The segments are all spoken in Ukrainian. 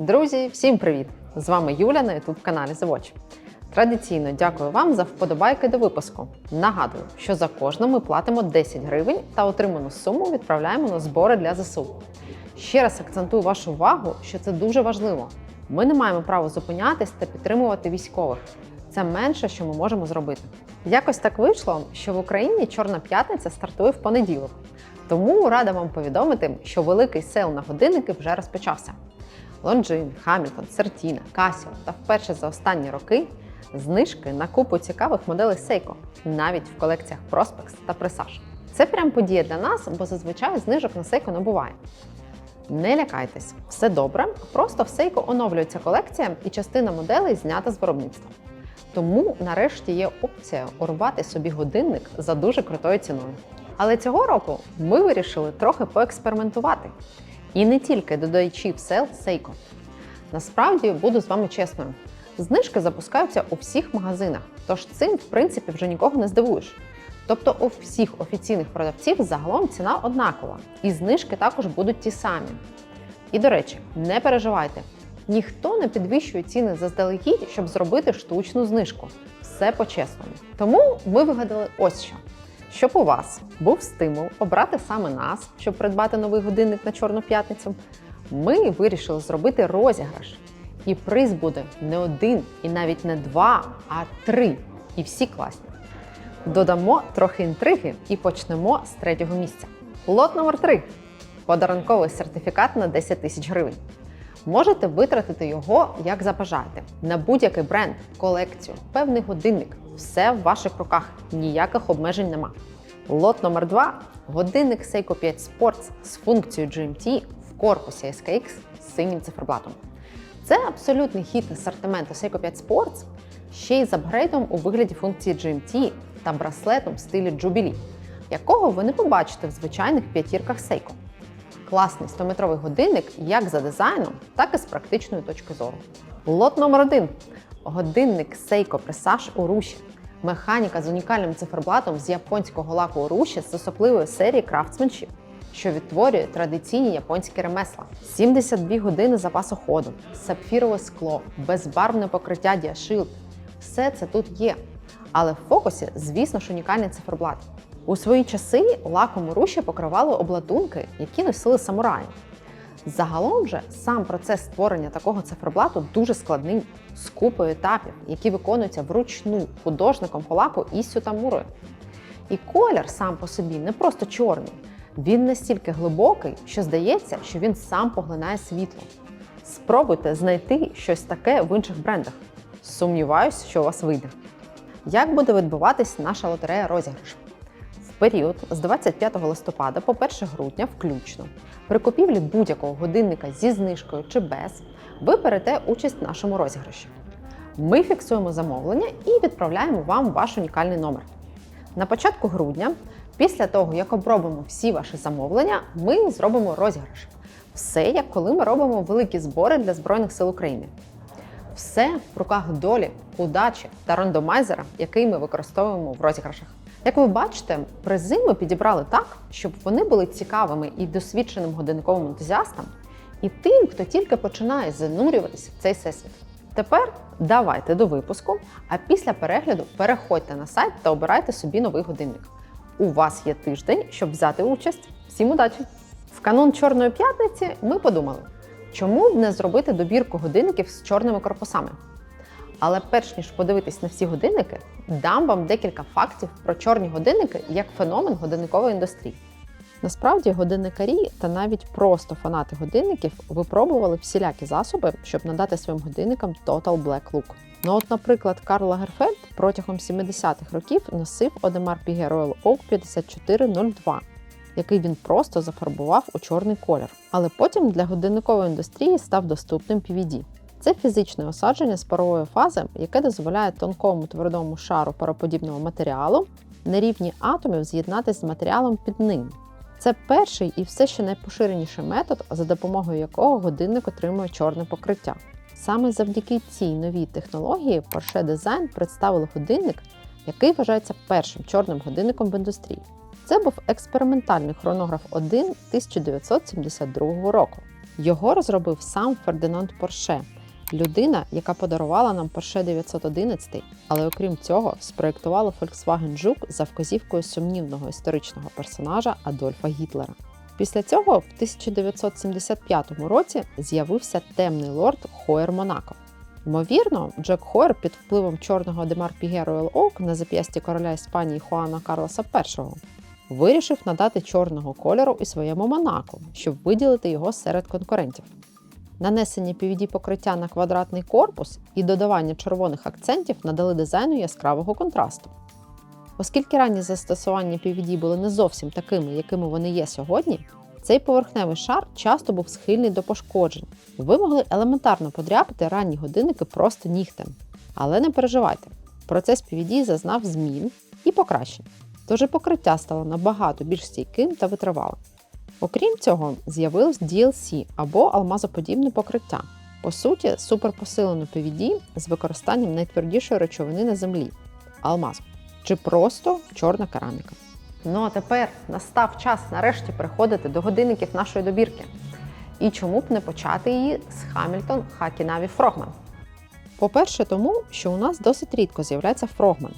Друзі, всім привіт! З вами Юля на youtube каналі Watch. Традиційно дякую вам за вподобайки до випуску. Нагадую, що за кожну ми платимо 10 гривень та отриману суму відправляємо на збори для ЗСУ. Ще раз акцентую вашу увагу, що це дуже важливо. Ми не маємо права зупинятись та підтримувати військових. Це менше, що ми можемо зробити. Якось так вийшло, що в Україні Чорна п'ятниця стартує в понеділок. Тому рада вам повідомити, що великий сейл на годинники вже розпочався. Лонжин, Хамільтон, Сертіна, Casio та вперше за останні роки знижки на купу цікавих моделей Seiko, навіть в колекціях Prospex та Presage. Це прям подія для нас, бо зазвичай знижок на Seiko не буває. Не лякайтесь, все добре, просто в Seiko оновлюється колекція і частина моделей знята з виробництва. Тому нарешті є опція урвати собі годинник за дуже крутою ціною. Але цього року ми вирішили трохи поекспериментувати. І не тільки додаючи в сел Seiko. Насправді буду з вами чесною. Знижки запускаються у всіх магазинах, тож цим, в принципі, вже нікого не здивуєш. Тобто у всіх офіційних продавців загалом ціна однакова, і знижки також будуть ті самі. І до речі, не переживайте, ніхто не підвищує ціни заздалегідь, щоб зробити штучну знижку. Все по-чесному. Тому ми вигадали ось що. Щоб у вас був стимул обрати саме нас, щоб придбати новий годинник на Чорну п'ятницю, ми вирішили зробити розіграш. І приз буде не один і навіть не два, а три. І всі класні. Додамо трохи інтриги і почнемо з третього місця. Лот номер 3 подарунковий сертифікат на 10 тисяч гривень. Можете витратити його як забажаєте на будь-який бренд, колекцію, певний годинник. Все в ваших руках, ніяких обмежень нема. Лот номер 2 годинник Seiko 5 Sports з функцією GMT в корпусі SKX з синім циферблатом. Це абсолютний хід асортименту Seiko 5 Sports, ще й з апгрейдом у вигляді функції GMT та браслетом в стилі Jubilee, якого ви не побачите в звичайних п'ятірках Seiko. Класний 100-метровий годинник як за дизайном, так і з практичної точки зору. Лот номер 1 годинник Seiko Presage у руші. Механіка з унікальним циферблатом з японського лаку руші з особливої серії Craftsmanship, що відтворює традиційні японські ремесла. 72 години запасу ходу, сапфірове скло, безбарвне покриття Diashield. Все це тут є. Але в фокусі, звісно ж, унікальний циферблат. У свої часи лаком руші покривали обладунки, які носили самураї. Загалом же сам процес створення такого циферблату дуже складний, з купою етапів, які виконуються вручну художником по лаку Іссю Тамурою. І колір сам по собі не просто чорний, він настільки глибокий, що здається, що він сам поглинає світло. Спробуйте знайти щось таке в інших брендах. Сумніваюсь, що у вас вийде. Як буде відбуватись наша лотерея розіграш? Період з 25 листопада по 1 грудня включно при купівлі будь-якого годинника зі знижкою чи без, ви берете участь в нашому розіграші. Ми фіксуємо замовлення і відправляємо вам ваш унікальний номер. На початку грудня, після того, як обробимо всі ваші замовлення, ми зробимо розіграш. Все як коли ми робимо великі збори для Збройних сил України. Все в руках долі, удачі та рандомайзера, який ми використовуємо в розіграшах. Як ви бачите, призи ми підібрали так, щоб вони були цікавими і досвідченим годинниковим ентузіастам, і тим, хто тільки починає занурюватися в цей всесвіт. Тепер давайте до випуску, а після перегляду переходьте на сайт та обирайте собі новий годинник. У вас є тиждень, щоб взяти участь. Всім удачі! В канун Чорної п'ятниці ми подумали, чому б не зробити добірку годинників з чорними корпусами. Але перш ніж подивитись на всі годинники, дам вам декілька фактів про чорні годинники як феномен годинникової індустрії. Насправді, годинникарі та навіть просто фанати годинників випробували всілякі засоби, щоб надати своїм годинникам Total Black Look. Ну от, наприклад, Карл Лагерфельд протягом 70-х років носив Audemars Piguet Royal Oak 5402, який він просто зафарбував у чорний колір. Але потім для годинникової індустрії став доступним PVD. Це фізичне осадження з парової фази, яке дозволяє тонкому твердому шару пароподібного матеріалу на рівні атомів з'єднатися з матеріалом під ним. Це перший і все ще найпоширеніший метод, за допомогою якого годинник отримує чорне покриття. Саме завдяки цій новій технології Porsche Design представили годинник, який вважається першим чорним годинником в індустрії. Це був експериментальний хронограф 1 1972 року. Його розробив сам Фердинанд Порше, людина, яка подарувала нам Porsche 911, але окрім цього, спроєктувала Volkswagen Жук за вказівкою сумнівного історичного персонажа Адольфа Гітлера. Після цього в 1975 році з'явився темний лорд Хоєр Монако. Ймовірно, Джек Хоєр під впливом чорного Демар Піге Oak на зап'ясті короля Іспанії Хуана Карлоса І вирішив надати чорного кольору і своєму Монако, щоб виділити його серед конкурентів. Нанесення PVD покриття на квадратний корпус і додавання червоних акцентів надали дизайну яскравого контрасту. Оскільки ранні застосування PVD були не зовсім такими, якими вони є сьогодні, цей поверхневий шар часто був схильний до пошкоджень. Ви могли елементарно подряпати ранні годинники просто нігтем. Але не переживайте, процес PVD зазнав змін і покращень, тож і покриття стало набагато більш стійким та витривалим. Окрім цього, з'явилось DLC або алмазоподібне покриття. По суті, суперпосилену PVD з використанням найтвердішої речовини на землі алмазу, чи просто чорна кераміка. Ну а тепер настав час нарешті переходити до годинників нашої добірки. І чому б не почати її з Hamilton Hacky Navi Frogman? По-перше, тому що у нас досить рідко з'являється фрогман.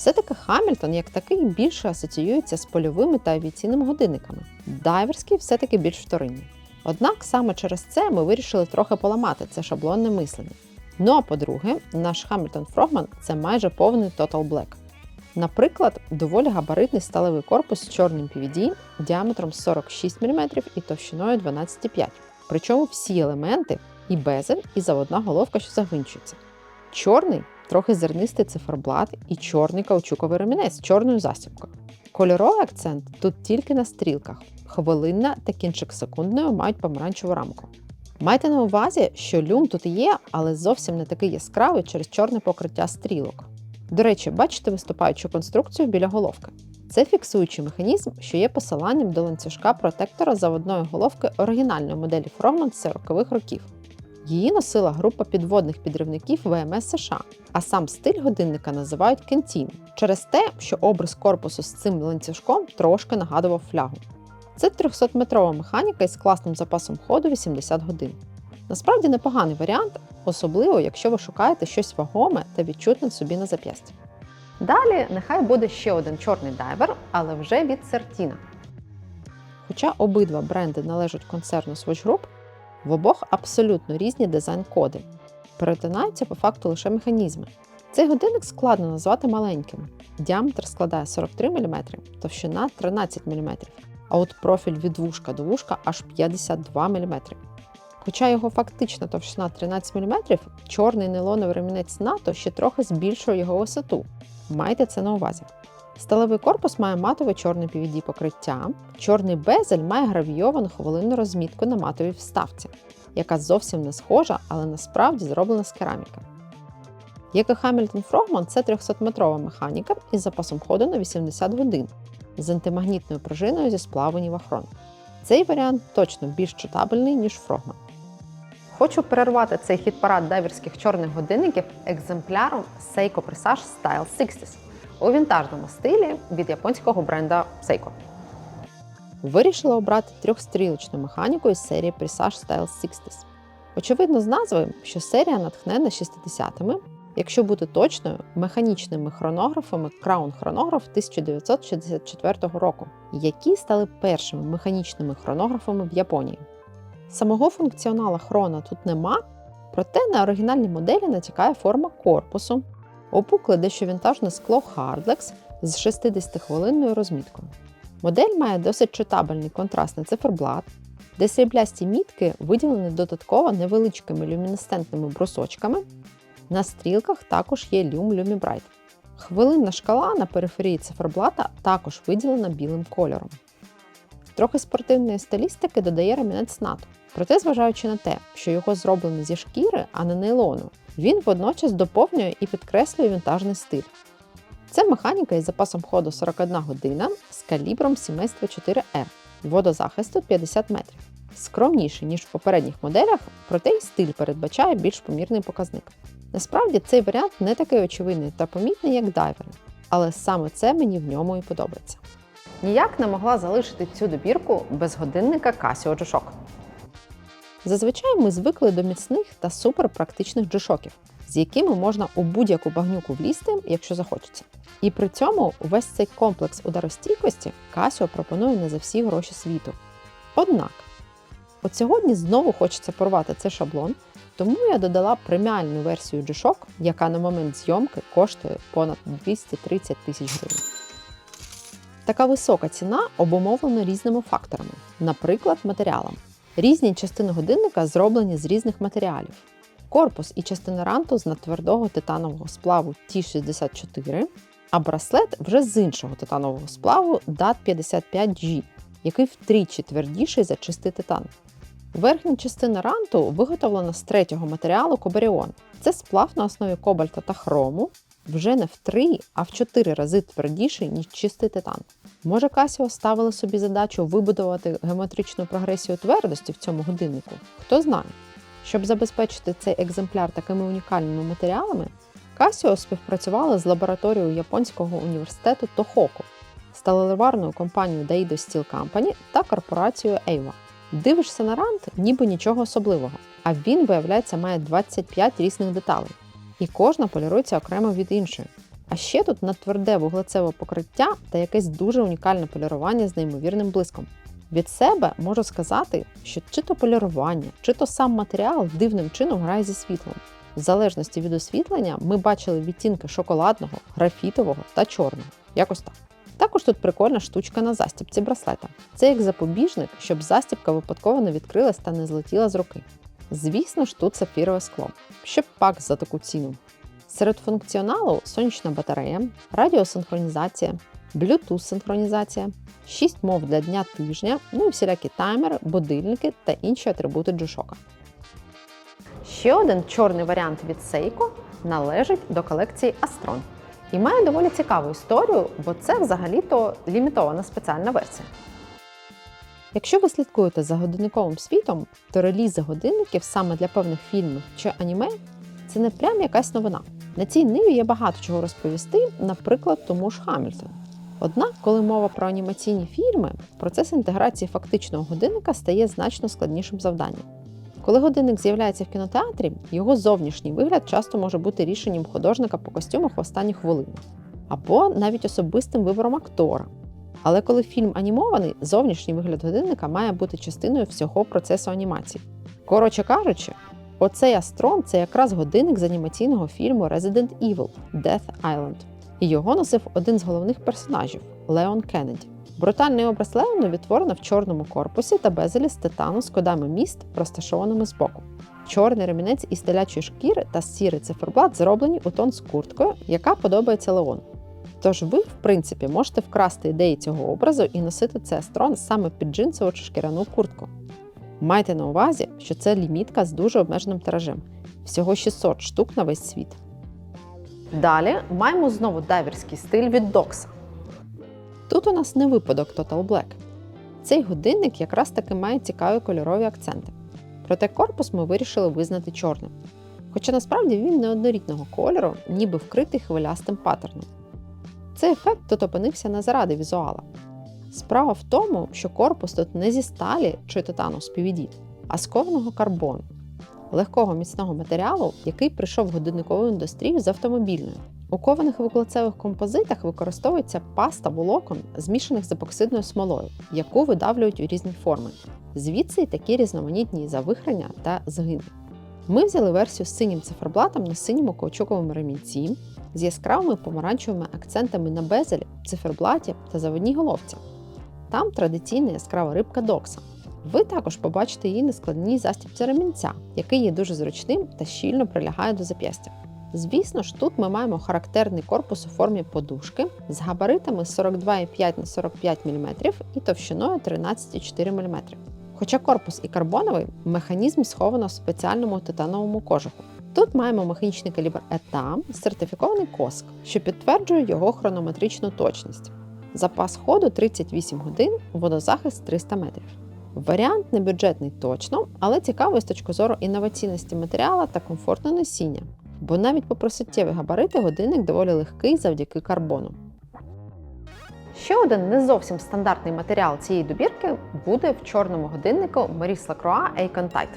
Все-таки Хамільтон як такий більше асоціюється з польовими та авіаційними годинниками. Дайверський все-таки більш вторинний. Однак саме через це ми вирішили трохи поламати це шаблонне мислення. Ну а по-друге, наш Hamilton Frogman це майже повний Total Black. Наприклад, доволі габаритний сталевий корпус з чорним PVD діаметром 46 мм і товщиною 12,5 Причому всі елементи і безель, і заводна головка, що загвинчується. Чорний трохи зернистий циферблат і чорний каучуковий ремінець з чорною засібкою. Кольоровий акцент тут тільки на стрілках. Хвилинна та кінчик секундною мають помаранчеву рамку. Майте на увазі, що люм тут є, але зовсім не такий яскравий через чорне покриття стрілок. До речі, бачите виступаючу конструкцію біля головки. Це фіксуючий механізм, що є посиланням до ланцюжка протектора заводної головки оригінальної моделі з 40-х років. Її носила група підводних підривників ВМС США, а сам стиль годинника називають кентін через те, що образ корпусу з цим ланцюжком трошки нагадував флягу. Це 300-метрова механіка із класним запасом ходу 80 годин. Насправді непоганий варіант, особливо якщо ви шукаєте щось вагоме та відчутне собі на зап'ясті. Далі нехай буде ще один чорний дайвер, але вже від Сертіна. Хоча обидва бренди належать концерну Swatch Group, в обох абсолютно різні дизайн-коди. Перетинаються по факту лише механізми. Цей годинник складно назвати маленьким. Діаметр складає 43 мм, товщина 13 мм, а от профіль від вушка до вушка аж 52 мм. Хоча його фактична товщина 13 мм, чорний нейлоновий ремінець НАТО ще трохи збільшує його висоту. Майте це на увазі. Сталевий корпус має матове чорне PVD покриття, чорний безель має гравійовану хвилинну розмітку на матовій вставці, яка зовсім не схожа, але насправді зроблена з кераміки. Як і Hamilton Frogman, це 300-метрова механіка із запасом ходу на 80 годин з антимагнітною пружиною зі сплаву Нівахрон. Цей варіант точно більш читабельний, ніж Frogman. Хочу перервати цей хіт-парад дайверських чорних годинників екземпляром Seiko Presage Style 60 у вінтажному стилі від японського бренда Seiko. Вирішила обрати трьохстрілочну механіку із серії Presage Style 60. Очевидно, з назви, що серія натхнена 60-ми, якщо бути точною, механічними хронографами Crown хронограф 1964 року, які стали першими механічними хронографами в Японії. Самого функціонала хрона тут нема, проте на оригінальній моделі натякає форма корпусу, опукле дещо вінтажне скло Hardlex з 60-хвилинною розміткою. Модель має досить читабельний контрастний циферблат, де сріблясті мітки виділені додатково невеличкими люмінесцентними брусочками. На стрілках також є люм Lumibright. Хвилинна шкала на периферії циферблата також виділена білим кольором. Трохи спортивної стилістики додає ремінець НАТО. Проте, зважаючи на те, що його зроблено зі шкіри, а не нейлону, він водночас доповнює і підкреслює вінтажний стиль. Це механіка із запасом ходу 41 година з калібром сімейства 4R, водозахисту 50 метрів. Скромніший, ніж в попередніх моделях, проте й стиль передбачає більш помірний показник. Насправді цей варіант не такий очевидний та помітний, як дайвер, але саме це мені в ньому і подобається. Ніяк не могла залишити цю добірку без годинника Casio G-Shock. Зазвичай ми звикли до міцних та суперпрактичних джишоків, з якими можна у будь-яку багнюку влізти, якщо захочеться. І при цьому весь цей комплекс ударостійкості Casio пропонує не за всі гроші світу. Однак, от сьогодні знову хочеться порвати цей шаблон, тому я додала преміальну версію G-Shock, яка на момент зйомки коштує понад 230 тисяч гривень. Така висока ціна обумовлена різними факторами, наприклад, матеріалом. Різні частини годинника зроблені з різних матеріалів. Корпус і частина ранту з надтвердого титанового сплаву T64, а браслет вже з іншого титанового сплаву DAT55G, який втричі твердіший за чистий титан. Верхня частина ранту виготовлена з третього матеріалу Кобаріон. Це сплав на основі кобальта та хрому, вже не в 3, а в 4 рази твердіший, ніж чистий титан. Може, Casio ставили собі задачу вибудувати геометричну прогресію твердості в цьому годиннику? Хто знає. Щоб забезпечити цей екземпляр такими унікальними матеріалами, Casio співпрацювала з лабораторією японського університету Тохоку, сталеливарною компанією Daido Steel Company та корпорацією Eiwa. Дивишся на рант, ніби нічого особливого, а він, виявляється, має 25 різних деталей, і кожна полірується окремо від іншої. А ще тут надтверде вуглецеве покриття та якесь дуже унікальне полірування з неймовірним блиском. Від себе можу сказати, що чи то полірування, чи то сам матеріал дивним чином грає зі світлом. В залежності від освітлення ми бачили відтінки шоколадного, графітового та чорного. Якось так. Також тут прикольна штучка на застібці браслета. Це як запобіжник, щоб застібка випадково не відкрилась та не злетіла з руки. Звісно ж, тут сапфірове скло. Ще пак за таку ціну. Серед функціоналу сонячна батарея, радіосинхронізація, Bluetooth-синхронізація, 6 мов для дня тижня, ну і всілякі таймери, будильники та інші атрибути G-Shock. Ще один чорний варіант від Seiko належить до колекції Astron. І має доволі цікаву історію, бо це взагалі-то лімітована спеціальна версія. Якщо ви слідкуєте за годинниковим світом, то релізи годинників саме для певних фільмів чи аніме це не прям якась новина. На цій ниві є багато чого розповісти, наприклад, тому ж Хамільтон. Однак, коли мова про анімаційні фільми, процес інтеграції фактичного годинника стає значно складнішим завданням. Коли годинник з'являється в кінотеатрі, його зовнішній вигляд часто може бути рішенням художника по костюмах в останню хвилину, або навіть особистим вибором актора. Але коли фільм анімований, зовнішній вигляд годинника має бути частиною всього процесу анімації. Коротше кажучи, оцей Астрон це якраз годинник з анімаційного фільму Resident Evil Death Island. І його носив один з головних персонажів Леон Кеннеді. Брутальний образ Леону відтворено в чорному корпусі та безелі з титану з кодами міст, розташованими збоку. Чорний ремінець із телячої шкіри та сірий циферблат зроблені у тон з курткою, яка подобається Леону. Тож ви, в принципі, можете вкрасти ідеї цього образу і носити цей астрон саме під джинсову чи шкіряну куртку. Майте на увазі, що це лімітка з дуже обмеженим тиражем всього 600 штук на весь світ. Далі маємо знову дайверський стиль від Doxa. Тут у нас не випадок Total Black. Цей годинник якраз таки має цікаві кольорові акценти. Проте корпус ми вирішили визнати чорним. Хоча насправді він не однорідного кольору, ніби вкритий хвилястим паттерном. Цей ефект тут опинився не заради візуала. Справа в тому, що корпус тут не зі сталі чи титану PVD, а з кованого карбону, легкого міцного матеріалу, який прийшов в годинникову індустрію з автомобільною. У кованих вуглецевих композитах використовується паста волокон, змішаних з епоксидною смолою, яку видавлюють у різні форми. Звідси й такі різноманітні завихрення та згини. Ми взяли версію з синім циферблатом на синьому каучуковому ремінці з яскравими помаранчевими акцентами на безелі, циферблаті та заводній головці. Там традиційна яскрава рибка докса. Ви також побачите її на складній застібці ремінця, який є дуже зручним та щільно прилягає до зап'ястя. Звісно ж, тут ми маємо характерний корпус у формі подушки з габаритами 42,5 на 45 мм і товщиною 13,4 мм. Хоча корпус і карбоновий, механізм сховано в спеціальному титановому кожуху. Тут маємо механічний калібр ETA, сертифікований коск, що підтверджує його хронометричну точність. Запас ходу 38 годин, водозахист 300 метрів. Варіант не бюджетний точно, але цікавий з точки зору інноваційності матеріала та комфортного носіння. Бо навіть попри суттєві габарити годинник доволі легкий завдяки карбону. Ще один не зовсім стандартний матеріал цієї добірки буде в чорному годиннику Maurice Lacroix Icon Tight.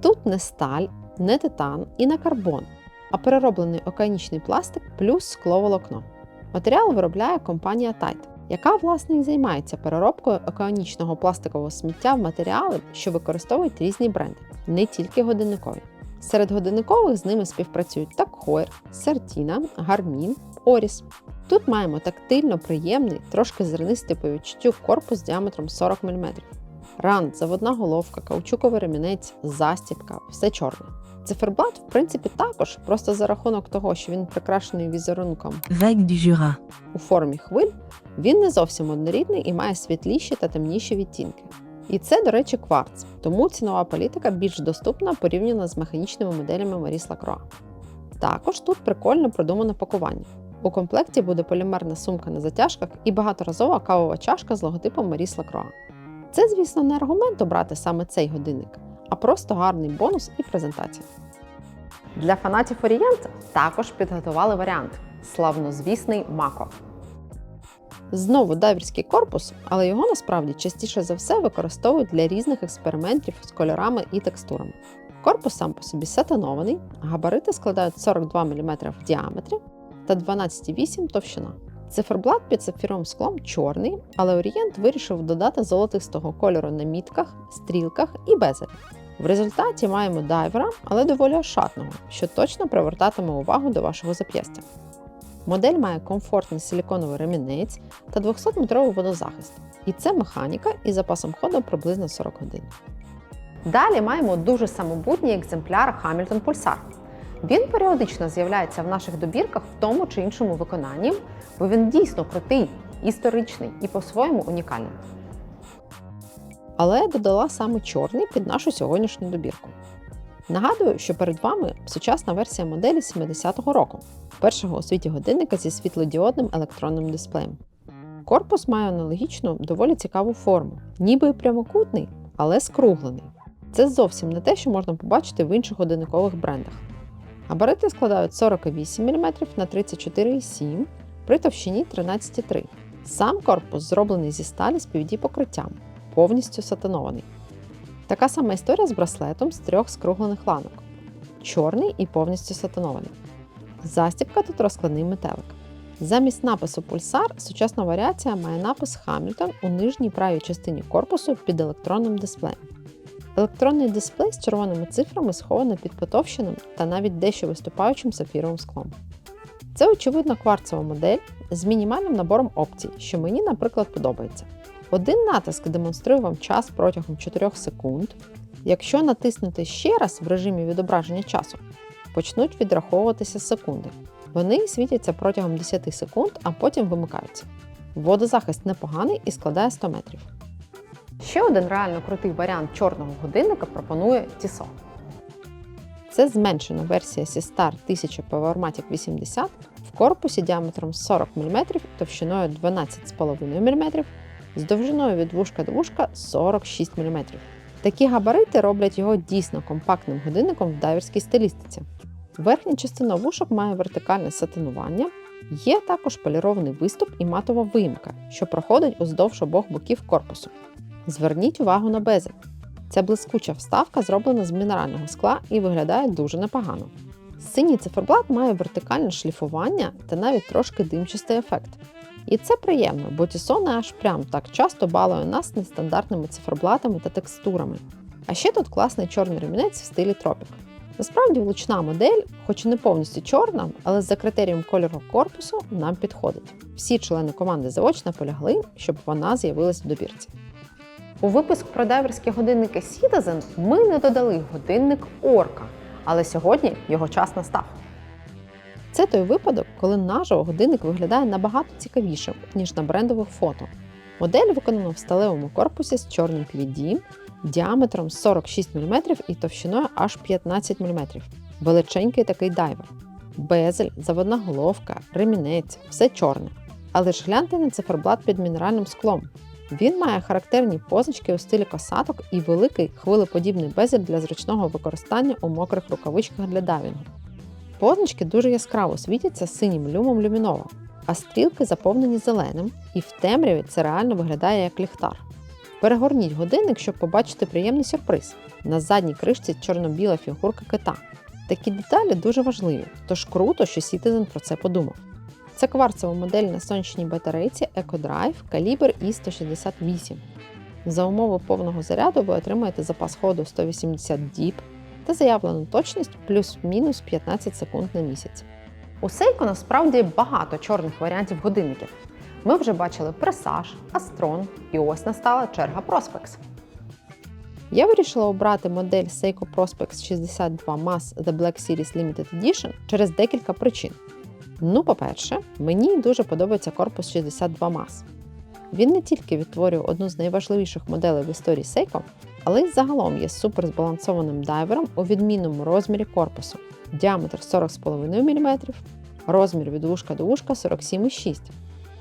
Тут не сталь, не титан і не карбон, а перероблений океанічний пластик плюс скловолокно. Матеріал виробляє компанія Tide, яка власне і займається переробкою океанічного пластикового сміття в матеріали, що використовують різні бренди, не тільки годинникові. Серед годинникових з ними співпрацюють Heuer, Certina, Garmin, Oris. Тут маємо тактильно приємний, трошки зернистий по відчуттю корпус діаметром 40 мм. Рант, заводна головка, каучуковий ремінець, застібка все чорне. Циферблат, в принципі, також, просто за рахунок того, що він прикрашений візерунком Jura. у формі хвиль, він не зовсім однорідний і має світліші та темніші відтінки. І це, до речі, кварц, тому цінова політика більш доступна порівняно з механічними моделями Maurice Lacroix. Також тут прикольно продумане пакування. У комплекті буде полімерна сумка на затяжках і багаторазова кавова чашка з логотипом Maurice Lacroix. Це, звісно, не аргумент обрати саме цей годинник, а просто гарний бонус і презентація. Для фанатів Орієнт також підготували варіант славнозвісний Мако. Знову дайверський корпус, але його насправді частіше за все використовують для різних експериментів з кольорами і текстурами. Корпус сам по собі сатанований, габарити складають 42 мм в діаметрі та 12,8 товщина. Циферблат під сапфіровим склом чорний, але Орієнт вирішив додати золотистого кольору на мітках, стрілках і безелі. В результаті маємо дайвера, але доволі ошатного, що точно привертатиме увагу до вашого зап'ястя. Модель має комфортний силіконовий ремінець та 200-метровий водозахист. І це механіка із запасом ходу приблизно 40 годин. Далі маємо дуже самобутній екземпляр Hamilton Pulsar. Він періодично з'являється в наших добірках в тому чи іншому виконанні, бо він дійсно крутий, історичний і по-своєму унікальний. Але я додала саме чорний під нашу сьогоднішню добірку. Нагадую, що перед вами сучасна версія моделі 70-го року, першого у світі годинника зі світлодіодним електронним дисплеєм. Корпус має аналогічну, доволі цікаву форму, ніби і прямокутний, але скруглений. Це зовсім не те, що можна побачити в інших годинникових брендах. Габарити складають 48 мм на 34,7 при товщині 13,3. Сам корпус зроблений зі сталі з PVD покриттям, повністю сатанований. Така сама історія з браслетом з трьох скруглених ланок. Чорний і повністю сатанований. Застібка тут розкладний метелик. Замість напису пульсар сучасна варіація має напис Hamilton у нижній правій частині корпусу під електронним дисплеєм. Електронний дисплей з червоними цифрами схований під потовщеним та навіть дещо виступаючим сапфіровим склом. Це очевидно кварцова модель з мінімальним набором опцій, що мені, наприклад, подобається. Один натиск демонструє вам час протягом 4 секунд. Якщо натиснути ще раз в режимі відображення часу, почнуть відраховуватися секунди. Вони світяться протягом 10 секунд, а потім вимикаються. Водозахист непоганий і складає 100 метрів. Ще один реально крутий варіант чорного годинника пропонує Tissot. Це зменшена версія Sistar 1000 Powermatic 80 в корпусі діаметром 40 мм, товщиною 12,5 мм, з довжиною від вушка до вушка 46 мм. Такі габарити роблять його дійсно компактним годинником в дайверській стилістиці. Верхня частина вушок має вертикальне сатинування, є також полірований виступ і матова виїмка, що проходить уздовж обох боків корпусу. Зверніть увагу на безель. Ця блискуча вставка зроблена з мінерального скла і виглядає дуже непогано. Синій циферблат має вертикальне шліфування та навіть трошки димчастий ефект. І це приємно, бо Tissot аж прям так часто балує нас нестандартними циферблатами та текстурами. А ще тут класний чорний ремінець в стилі тропік. Насправді влучна модель, хоч і не повністю чорна, але за критерієм кольору корпусу нам підходить. Всі члени команди завоч наполягли, щоб вона з'явилась в добірці. У випуск про дайверські годинники Citizen ми не додали годинник Орка, але сьогодні його час настав. Це той випадок, коли наживо годинник виглядає набагато цікавішим, ніж на брендових фото. Модель виконана в сталевому корпусі з чорним PVD, діаметром 46 мм і товщиною аж 15 мм. Величенький такий дайвер. Безель, заводна головка, ремінець все чорне. Але ж гляньте на циферблат під мінеральним склом. Він має характерні позначки у стилі косаток і великий хвилеподібний безель для зручного використання у мокрих рукавичках для дайвінгу. Позначки дуже яскраво світяться синім люмом люмінова, а стрілки заповнені зеленим, і в темряві це реально виглядає як ліхтар. Перегорніть годинник, щоб побачити приємний сюрприз. На задній кришці чорно-біла фігурка кита. Такі деталі дуже важливі, тож круто, що Citizen про це подумав. Це кварцева модель на сонячній батарейці EcoDrive калібр І168. За умови повного заряду ви отримаєте запас ходу 180 діб та заявлену точність плюс-мінус 15 секунд на місяць. У Seiko насправді багато чорних варіантів годинників. Ми вже бачили Presage, Astron і ось настала черга Prospex. Я вирішила обрати модель Seiko Prospex 62 Mass The Black Series Limited Edition через декілька причин. Ну, по-перше, мені дуже подобається корпус 62 Mass. Він не тільки відтворює одну з найважливіших моделей в історії Seiko, але й загалом є суперзбалансованим дайвером у відмінному розмірі корпусу. Діаметр 40,5 мм, розмір від вушка до вушка 47,6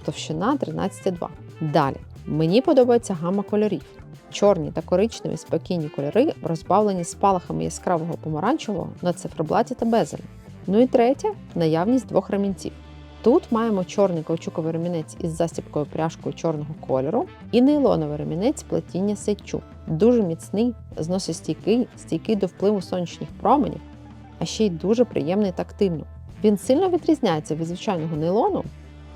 товщина 13,2. Далі, мені подобається гама кольорів. Чорні та коричневі спокійні кольори розбавлені спалахами яскравого помаранчевого на циферблаті та безелі. Ну і третє наявність двох ремінців. Тут маємо чорний каучуковий ремінець із застібкою пряжкою чорного кольору і нейлоновий ремінець плетіння сетчу. Дуже міцний, зносостійкий, стійкий до впливу сонячних променів, а ще й дуже приємний тактильно. Він сильно відрізняється від звичайного нейлону,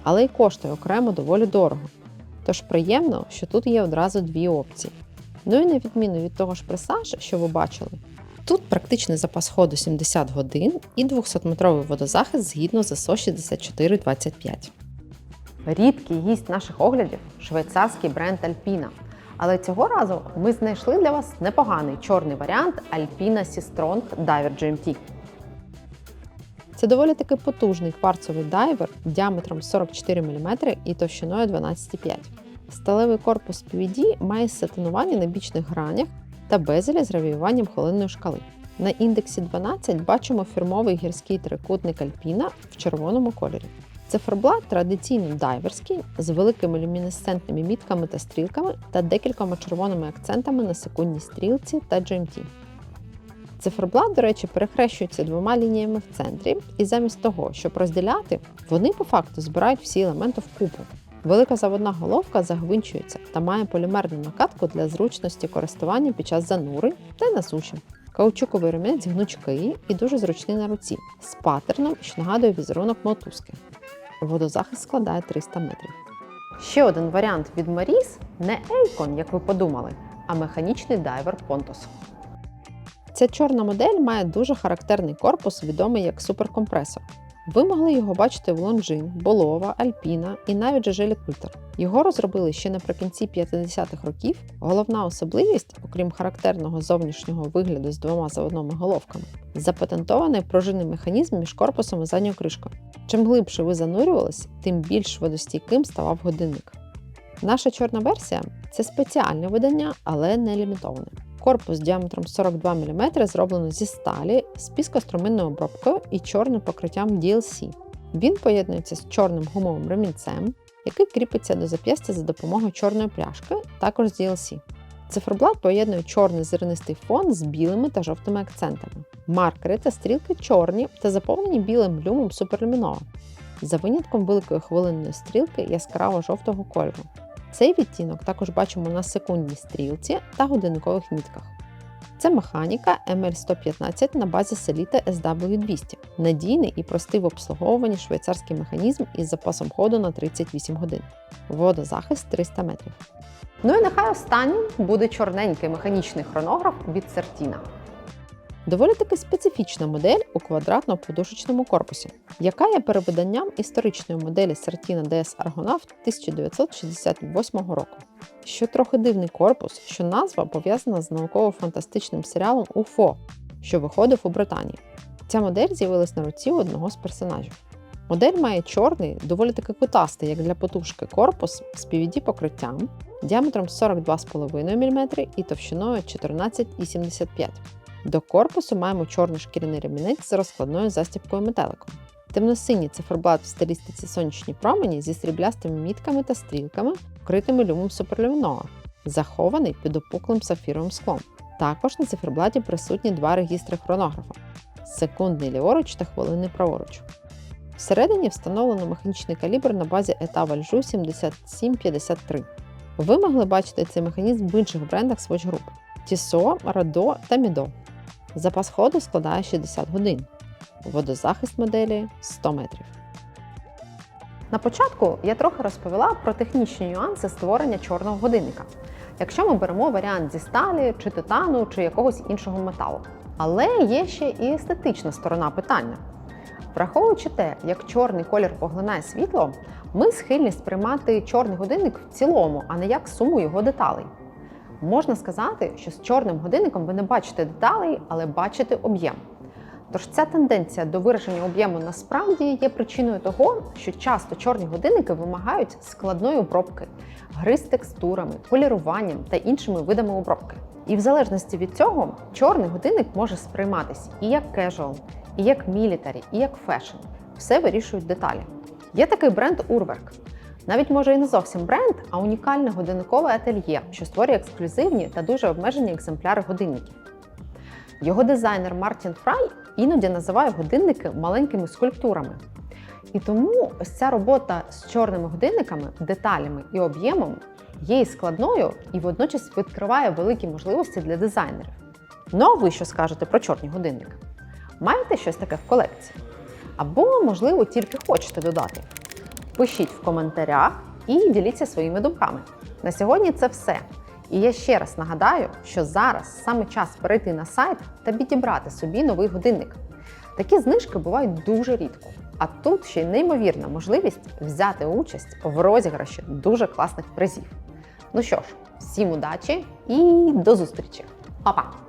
але й коштує окремо доволі дорого. Тож приємно, що тут є одразу дві опції. Ну і на відміну від того ж пресаж, що ви бачили, тут практичний запас ходу 70 годин і 200-метровий водозахист згідно з ISO 6425. Рідкий гість наших оглядів швейцарський бренд Alpina. Але цього разу ми знайшли для вас непоганий чорний варіант Alpina Sea Strong Diver GMT. Це доволі таки потужний кварцовий дайвер діаметром 44 мм і товщиною 12,5. Сталевий корпус PVD має сатинування на бічних гранях та безелі з гравіюванням хвилинної шкали. На індексі 12 бачимо фірмовий гірський трикутник Альпіна в червоному кольорі. Циферблат традиційно дайверський з великими люмінесцентними мітками та стрілками та декількома червоними акцентами на секундній стрілці та GMT. Циферблат, до речі, перехрещується двома лініями в центрі, і замість того, щоб розділяти, вони по факту збирають всі елементи вкупу. Велика заводна головка загвинчується та має полімерну накатку для зручності користування під час занурень та на суші. Каучуковий ремінець гнучкий і дуже зручний на руці, з паттерном, що нагадує візерунок мотузки. Водозахист складає 300 метрів. Ще один варіант від Маріс не Ейкон, як ви подумали, а механічний дайвер Pontos. Ця чорна модель має дуже характерний корпус, відомий як суперкомпресор. Ви могли його бачити в Лонжин, Болова, Альпіна і навіть Жежелі Культер. Його розробили ще наприкінці 50-х років. Головна особливість, окрім характерного зовнішнього вигляду з двома заводними головками, запатентований пружинний механізм між корпусом і задньою кришкою. Чим глибше ви занурювались, тим більш водостійким ставав годинник. Наша чорна версія це спеціальне видання, але не лімітоване. Корпус діаметром 42 мм зроблено зі сталі з піскостроминною обробкою і чорним покриттям DLC. Він поєднується з чорним гумовим ремінцем, який кріпиться до зап'ястя за допомогою чорної пляшки, також з DLC. Циферблат поєднує чорний зернистий фон з білими та жовтими акцентами. Маркери та стрілки чорні та заповнені білим люмом суперлюмінова, за винятком великої хвилинної стрілки яскраво жовтого кольору. Цей відтінок також бачимо на секундній стрілці та годинникових мітках. Це механіка ML115 на базі Selita SW200, надійний і простий в обслуговуванні швейцарський механізм із запасом ходу на 38 годин. Водозахист 300 метрів. Ну і нехай останнім буде чорненький механічний хронограф від Certina. Доволі таки специфічна модель у квадратно-подушечному корпусі, яка є перевиданням історичної моделі Certina DS Argonaut 1968 року. Що трохи дивний корпус, що назва пов'язана з науково-фантастичним серіалом UFO, що виходив у Британії. Ця модель з'явилась на руці одного з персонажів. Модель має чорний, доволі таки кутастий, як для потужки, корпус з PVD покриттям діаметром 42,5 мм і товщиною 14,75 до корпусу маємо чорний шкіряний ремінець з розкладною застібкою метеликом. Темно-синій циферблат в стилістиці сонячні промені зі сріблястими мітками та стрілками, вкритими люмом суперлюмінова, захований під опуклим сафіровим склом. Також на циферблаті присутні два регістри хронографа секундний ліворуч та хвилинний праворуч. Всередині встановлено механічний калібр на базі ETA Valjoux 7753. Ви могли бачити цей механізм в інших брендах Swatch Group Tissot, Rado та Mido. Запас ходу складає 60 годин. Водозахист моделі 100 метрів. На початку я трохи розповіла про технічні нюанси створення чорного годинника. Якщо ми беремо варіант зі сталі, чи титану, чи якогось іншого металу. Але є ще і естетична сторона питання. Враховуючи те, як чорний колір поглинає світло, ми схильні сприймати чорний годинник в цілому, а не як суму його деталей. Можна сказати, що з чорним годинником ви не бачите деталей, але бачите об'єм. Тож ця тенденція до вираження об'єму насправді є причиною того, що часто чорні годинники вимагають складної обробки, гри з текстурами, поліруванням та іншими видами обробки. І в залежності від цього, чорний годинник може сприйматись і як кежуал, і як мілітарі, і як фешн. Все вирішують деталі. Є такий бренд Urwerk. Навіть може і не зовсім бренд, а унікальне годинникове ательє, що створює ексклюзивні та дуже обмежені екземпляри годинників. Його дизайнер Мартін Фрай іноді називає годинники маленькими скульптурами. І тому ось ця робота з чорними годинниками, деталями і об'ємом є і складною і водночас відкриває великі можливості для дизайнерів. Ну а ви що скажете про чорні годинники? Маєте щось таке в колекції? Або, можливо, тільки хочете додати? Пишіть в коментарях і діліться своїми думками. На сьогодні це все. І я ще раз нагадаю, що зараз саме час перейти на сайт та підібрати собі новий годинник. Такі знижки бувають дуже рідко. А тут ще й неймовірна можливість взяти участь в розіграші дуже класних призів. Ну що ж, всім удачі і до зустрічі! Па-па!